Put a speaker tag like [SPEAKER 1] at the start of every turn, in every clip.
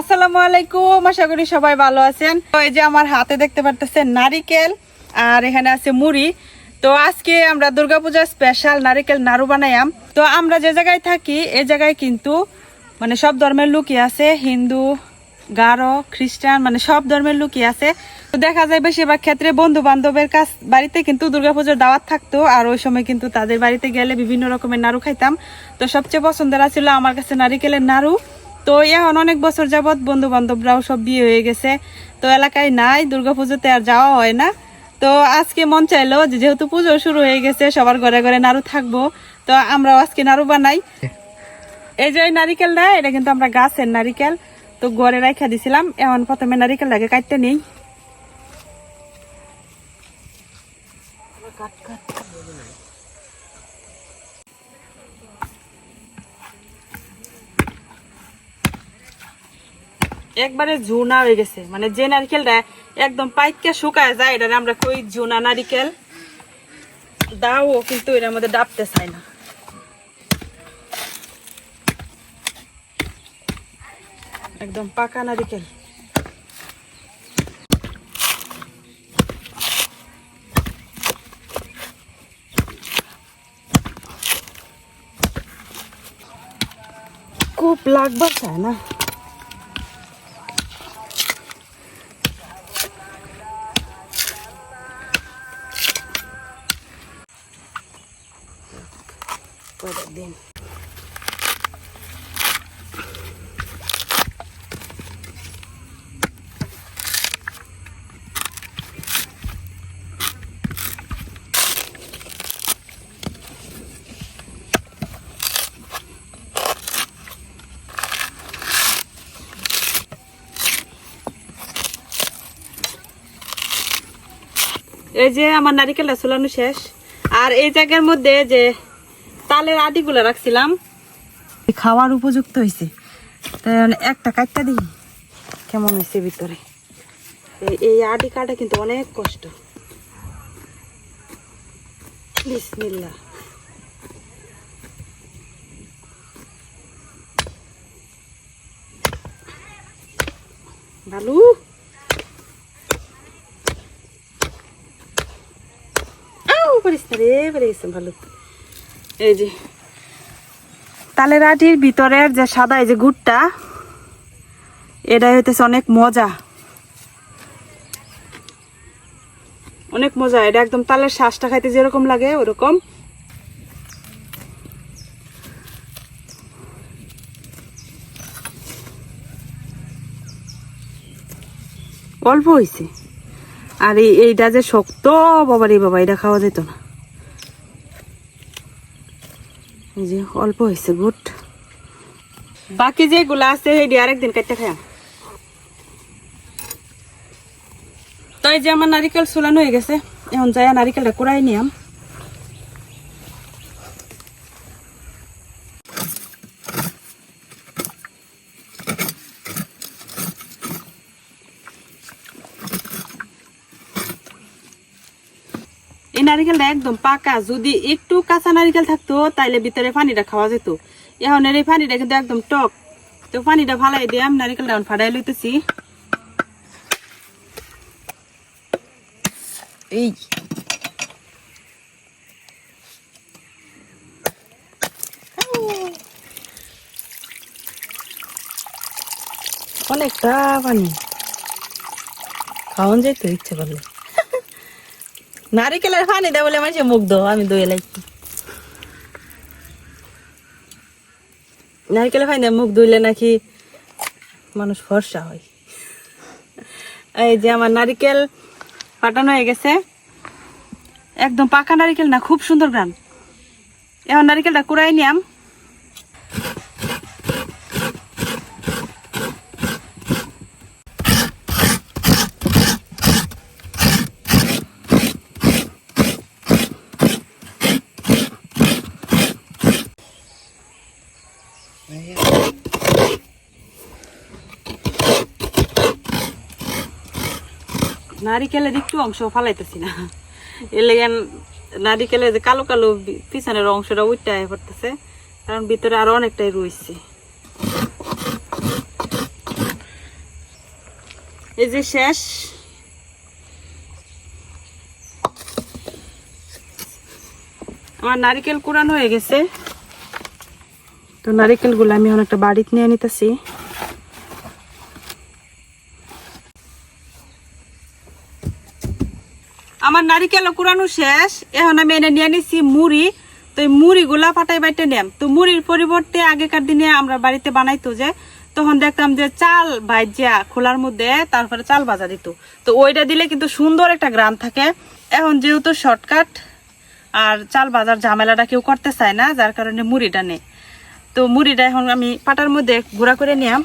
[SPEAKER 1] আসসালামু আলাইকুম, আশা করি সবাই ভালো আছেন। তো এই যে আমার হাতে দেখতে পারতেছেন নারিকেল আর এখানে আছে মুড়ি। তো আজকে আমরা দুর্গাপূজা স্পেশাল নারিকেল নাড়ু বানাইয়াম। তো আমরা যে জায়গায় থাকি এই জায়গায় কিন্তু মানে সব ধর্মের লোকই আছে। হিন্দু, গারো, খ্রিস্টান মানে সব ধর্মের লোকই আছে। তো দেখা যায় বেশিরভাগ ক্ষেত্রে বন্ধু বান্ধবের কাছ, বাড়িতে কিন্তু দুর্গাপুজোর দাওয়াত থাকতো। আর ওই সময় কিন্তু তাদের বাড়িতে গেলে বিভিন্ন রকমের নাড়ু খাইতাম। তো সবচেয়ে পছন্দের ছিল আমার কাছে নারিকেলের নাড়ু। তো এখন অনেক বছর যাবৎ বন্ধু বান্ধবরাও সব বিয়ে হয়ে গেছে। তো এলাকায় নাই, দুর্গাপুজোতে আর যাওয়া হয় না। তো আজকে মন চাইলো যেহেতু পুজো শুরু হয়ে গেছে, সবার ঘরে ঘরে নাড়ু থাকব। তো আমরাও আজকে নাড়ু বানাই। এই যে নারিকেলটা, এটা কিন্তু আমরা গাছের নারিকেল। তো ঘরে রাখা দিছিলাম, এখন প্রথমে নারিকেলটাকে কাটতে নেই। একবারে ঝুনা হয়ে গেছে। মানে যে নারিকেলটা একদম পাইকা শুকায় যায় এটা আমরা কই ঝুনা নারিকেল? দাও, কিন্তু এটার মধ্যে ডাবতে চায় না। একদম পাকা নারিকেল। খুব লাগবার চায় না পরের দিন এই যে আমার নারিকেলটা চুলানো শেষ। আর এই জায়গার মধ্যে যে তালের আটিগুলো রাখছিলাম খাওয়ার উপযুক্ত হয়েছে একটা কাটটা দিই। কেমন হয়েছে ভিতরে? এই- আটি কাটা কিন্তু অনেক কষ্ট। ভালো পারিস না রে পারিস ভালো। এই যে। তালের আটির ভিতরের যে সাদা এই যে গুড়টা এটাই হইতেছে অনেক মজা। অনেক মজা এটা একদম তালের শ্বাসটা খাইতে যেরকম লাগে ওরকম। অল্প হয়েছে আর এই এইটা যে শক্ত বাবা রে বাবা, এটা খাওয়া যেত না। এই যে অল্প হয়েছে গুট বাকি যে যেগুলো আছে সেই আরেকদিন কাটতে খাই তাই এই যে আমার নারিকেল সোলানো হয়ে গেছে, এখন যাই নারিকেলটা কুড়াই নিয়াম। নারিকেলটা একদম পাকা। যদি একটু কাঁচা নারিকেল থাকতো, তাইলে ভিতরে পানিটা খাওয়া যেত। এখন এর এই পানিটা কিন্তু একদম টক। তো পানিটা ফালাই দিয়ে আমি নারিকেলটা ফাটাই লইতেছি। এই। অনেকটা পানি। খাওয়ান যেত ইচ্ছে করলে। নারিকেলের পানি দেয় বলে মুখ মুগ্ধ আমি দুয়ে লাগছি নারিকেলের পানি মুখ ধুইলে নাকি মানুষ ফর্সা হয়। এই যে আমার নারিকেল ফাটানো হয়ে গেছে। একদম পাকা নারিকেল না, খুব সুন্দর গান এখন নারিকেলটা কুড়াই নিয়াম। নারিকেলের একটু অংশ ফালাইতেছি না। এর নারিকেলের যে কালো কালো পিছনের অংশটা উঠতে পড়তেছে, কারণ ভিতরে আরও অনেকটাই রয়েছে এই যে শেষ। আমার নারিকেল কুড়ানো হয়ে গেছে। তো নারিকেলগুলো আমি অনেকটা বাড়িতে নিয়ে নিতেছি। আমার নারিকেল কুড়ানো শেষ। এখন আমি এনে নিয়ে নিছি মুড়ি। তো এই মুড়িগুলা ফাটাই বাইটে নিয়াম তো মুড়ির পরিবর্তে আগেকার দিনে আমরা বাড়িতে বানাইতো যে, তখন দেখতাম যে চাল ভাইজা খোলার মধ্যে তারপরে চাল ভাজা দিত। তো ওইটা দিলে কিন্তু সুন্দর একটা গ্রাম থাকে। এখন যেহেতু শর্টকাট, আর চাল ভাজার ঝামেলাটা কেউ করতে চায় না, যার কারণে মুড়িটা নেই। তো মুড়িটা এখন আমি পাটার মধ্যে গুঁড়া করে নিয়াম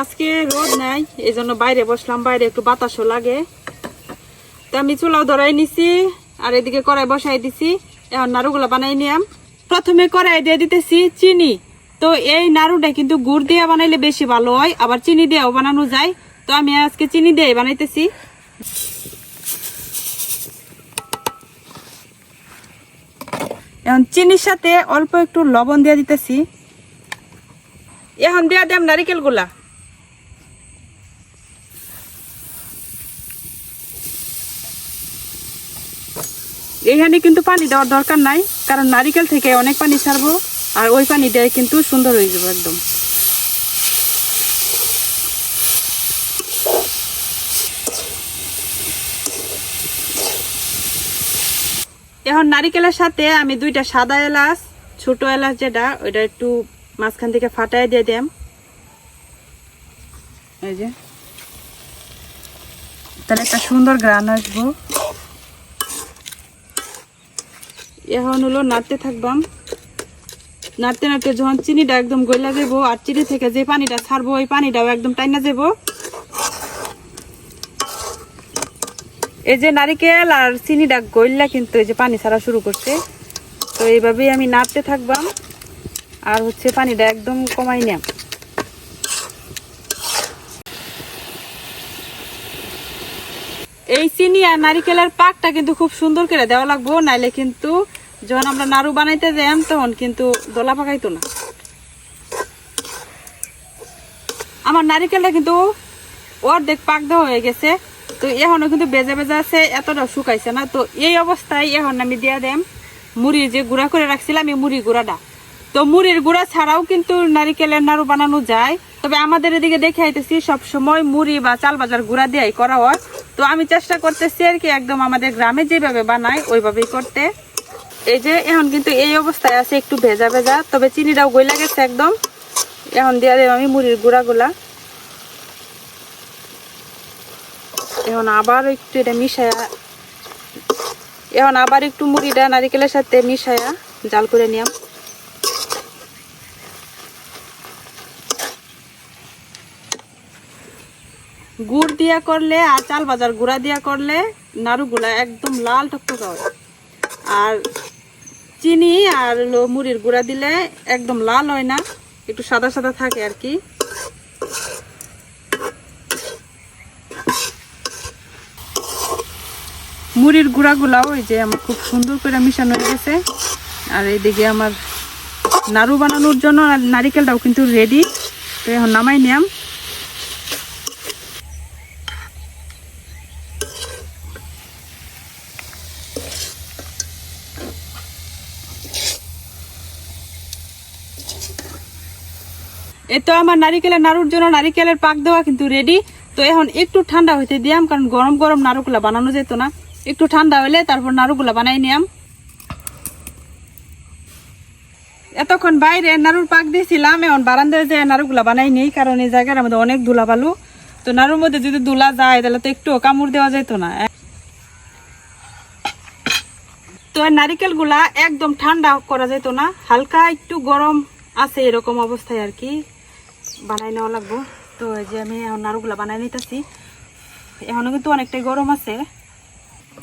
[SPEAKER 1] আজকে রোদ নাই এই জন্য বাইরে বসলাম, বাইরে একটু বাতাসও লাগে। তো আমি চুলাও ধরাই নিছি, আর এদিকে কড়াই বসাই দিছি, এখন নাড়ুগুলো বানাই নিয়াম। প্রথমে কড়াই দিয়ে দিতেছি চিনি। তো এই নাড়ুটা কিন্তু গুড় দিয়ে বানাইলে বেশি ভালো হয়, আবার চিনি দিয়েও বানানো যায়। তো আমি আজকে চিনি দিয়ে বানাইতেছি। এখন চিনির সাথে অল্প একটু লবণ দিয়ে দিতেছি। এখন দিয়ে দিলাম নারিকেল এখানে কিন্তু পানি দেওয়ার দরকার নাই, কারণ নারিকেল থেকে অনেক পানি ছাড়বো, আর ওই পানি দিয়ে কিন্তু সুন্দর হয়ে যাবে একদম। এখন নারিকেলের সাথে আমি দুইটা সাদা এলাচ, ছোট এলাচ যেটা, ওইটা একটু মাঝখান থেকে ফাটাই দিয়ে দিলাম এই যে। তাহলে একটা সুন্দর গ্রান আসব। এখন হলো নাড়তে থাকবাম। নাড়তে নাড়তে যখন চিনিটা একদম গইলা যাব আর চিনি থেকে যে পানিটা ছাড়বো, ওই পানিটাও একদম টাইনা যাব এই যে নারিকেল আর চিনিটা গইলা কিন্তু এই যে পানি ছাড়া শুরু করছে। তো এইভাবেই আমি নাড়তে থাকবাম আর হচ্ছে পানিটা একদম কমাই নিয়াম। এই চিনি আর নারিকেলের পাকটা কিন্তু খুব সুন্দর করে দেওয়া লাগবো, নাইলে কিন্তু যখন আমরা নাড়ু বানাইতে যাই তখন কিন্তু দোলা পাকাইতো না। আমার নারিকেলটা কিন্তু অর্ধেক পাক দেওয়া হয়ে গেছে, তো এখনও কিন্তু বেজা বেজা আছে, এতটা শুকাইছে না। তো এই অবস্থায় এখন আমি দিয়ে দেম মুড়ি যে গুঁড়া করে রাখছিলাম এই মুড়ি গুঁড়াটা। তো মুড়ির গুঁড়া ছাড়াও কিন্তু নারিকেলের নাড়ু বানানো যায়। তবে আমাদের এদিকে দেখে আইতেছি, সবসময় মুড়ি বা চাল বাজার গুঁড়া দিয়েই করা হয়। তো আমি চেষ্টা করতেছি আর কি, একদম আমাদের গ্রামে যেভাবে বানায়, ওইভাবেই করতে। এই যে, এখন কিন্তু এই অবস্থায় আছে, একটু ভেজা ভেজা, তবে চিনিটাও গইলা গেছে একদম। এখন দিয়ে দেব আমি মুড়ির গুঁড়াগুলা। এখন আবার একটু এটা মিশায়া, এখন আবার একটু মুড়িটা নারিকেলের সাথে মিশায়া জাল করে নিয়াম। গুড় দিয়া করলে আর চাল বাজার গুঁড়া দিয়া করলে নাড়ুগুলা একদম লাল টকটকা হয়। আর চিনি আর হলো মুড়ির গুঁড়া দিলে একদম লাল হয় না, একটু সাদা সাদা থাকে আর কি। মুড়ির গুঁড়াগুলাও ওই যে আমার খুব সুন্দর করে মিশানো হয়ে গেছে। আর এইদিকে আমার নাড়ু বানানোর জন্য নারিকেলটাও কিন্তু রেডি তো এখন নামাই নিয়াম এই তো আমার নারিকেলের নাড়ুর জন্য নারিকেলের পাক দেওয়া কিন্তু রেডি তো এখন একটু ঠান্ডা হইতে দিয়াম, কারণ গরম গরম নাড়ুগুলা বানানো যেত না। একটু ঠান্ডা হইলে তারপর নাড়ুগুলা বানাই নিয়াম। এতক্ষণ বাইরে নাড়ুর পাক দিয়েছিলাম, এখন বারান্দায় যে নাড়ুগুলা বানাই নেই, কারণ এই জায়গার মধ্যে অনেক ধুলা বালু তো নাড়ুর মধ্যে যদি ধুলা যায়, তাহলে তো একটু কামড় দেওয়া যেত না। তো এই নারিকেলগুলা একদম ঠান্ডা করা যেত না, হালকা একটু গরম আছে এরকম অবস্থায় আর কি। বানাই নেওয়া লাগবো। তো এই যে আমি এখন নাড়ুগুলা বানাই নিতেছি। এখনও কিন্তু অনেকটাই গরম আছে।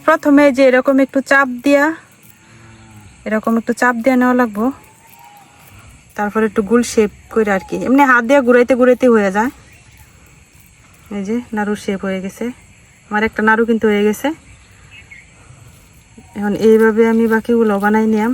[SPEAKER 1] প্রথমে যে এরকম একটু চাপ দিয়া, এরকম একটু চাপ দিয়ে নেওয়া লাগবো। তারপরে একটু গুল শেপ করে আর কি। এমনি হাত দিয়ে ঘুরাইতে ঘুরাইতে হয়ে যায়। এই যে নাড়ু শেপ হয়ে গেছে। আমার একটা নাড়ু কিন্তু হয়ে গেছে। এখন এইভাবে আমি বাকিগুলো বানাই নিলাম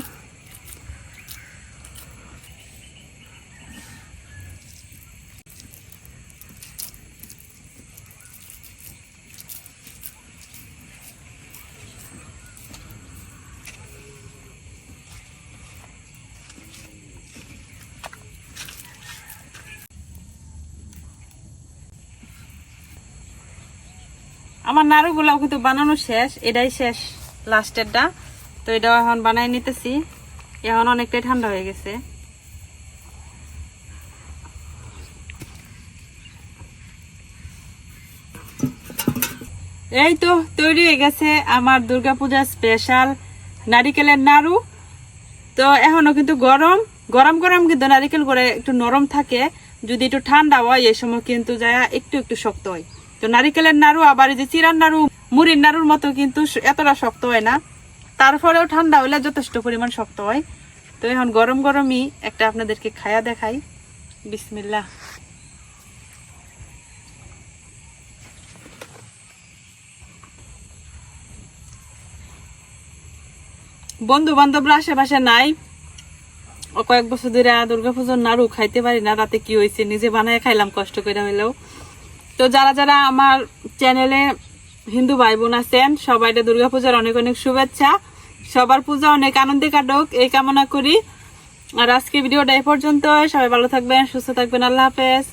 [SPEAKER 1] আমার নাড়ুগুলাও কিন্তু বানানো শেষ, এটাই শেষ লাস্টেরটা তো এটাও এখন বানাই নিতেছি। এখন অনেকটাই ঠান্ডা হয়ে গেছে। এই তো, তৈরি হয়ে গেছে আমার দুর্গাপূজা স্পেশাল নারিকেলের নাড়ু। তো এখনও কিন্তু গরম গরম গরম কিন্তু নারিকেল করে একটু নরম থাকে। যদি একটু ঠান্ডা হয়, এই সময় কিন্তু যায় একটু একটু শক্ত হয়। তো নারিকেলের নাড়ু, আবার এই যে চিরার নাড়ু, মুড়ির নাড়ুর মতো কিন্তু এতটা শক্ত হয় না। তারপরেও ঠান্ডা হলে যথেষ্ট পরিমাণ শক্ত হয়। তো এখন গরম গরমই একটা আপনাদেরকে খায়া দেখাই। বিসমিল্লাহ। বন্ধু বান্ধবরা আশেপাশে নাই। কয়েক বছর ধরে দুর্গাপুজোর নাড়ু খাইতে পারি না, তাতে কি হয়েছে? নিজে বানায় খাইলাম, কষ্ট করে হইলেও। তো যারা যারা আমার চ্যানেলে হিন্দু ভাই বোন আছেন সবাইটা দুর্গাপূজার অনেক অনেক শুভেচ্ছা। সবার পূজা অনেক আনন্দে কাটুক, এই কামনা করি। আর আজকে ভিডিওটা এ পর্যন্ত সবাই ভালো থাকবেন, সুস্থ থাকবেন। আল্লাহ হাফেজ।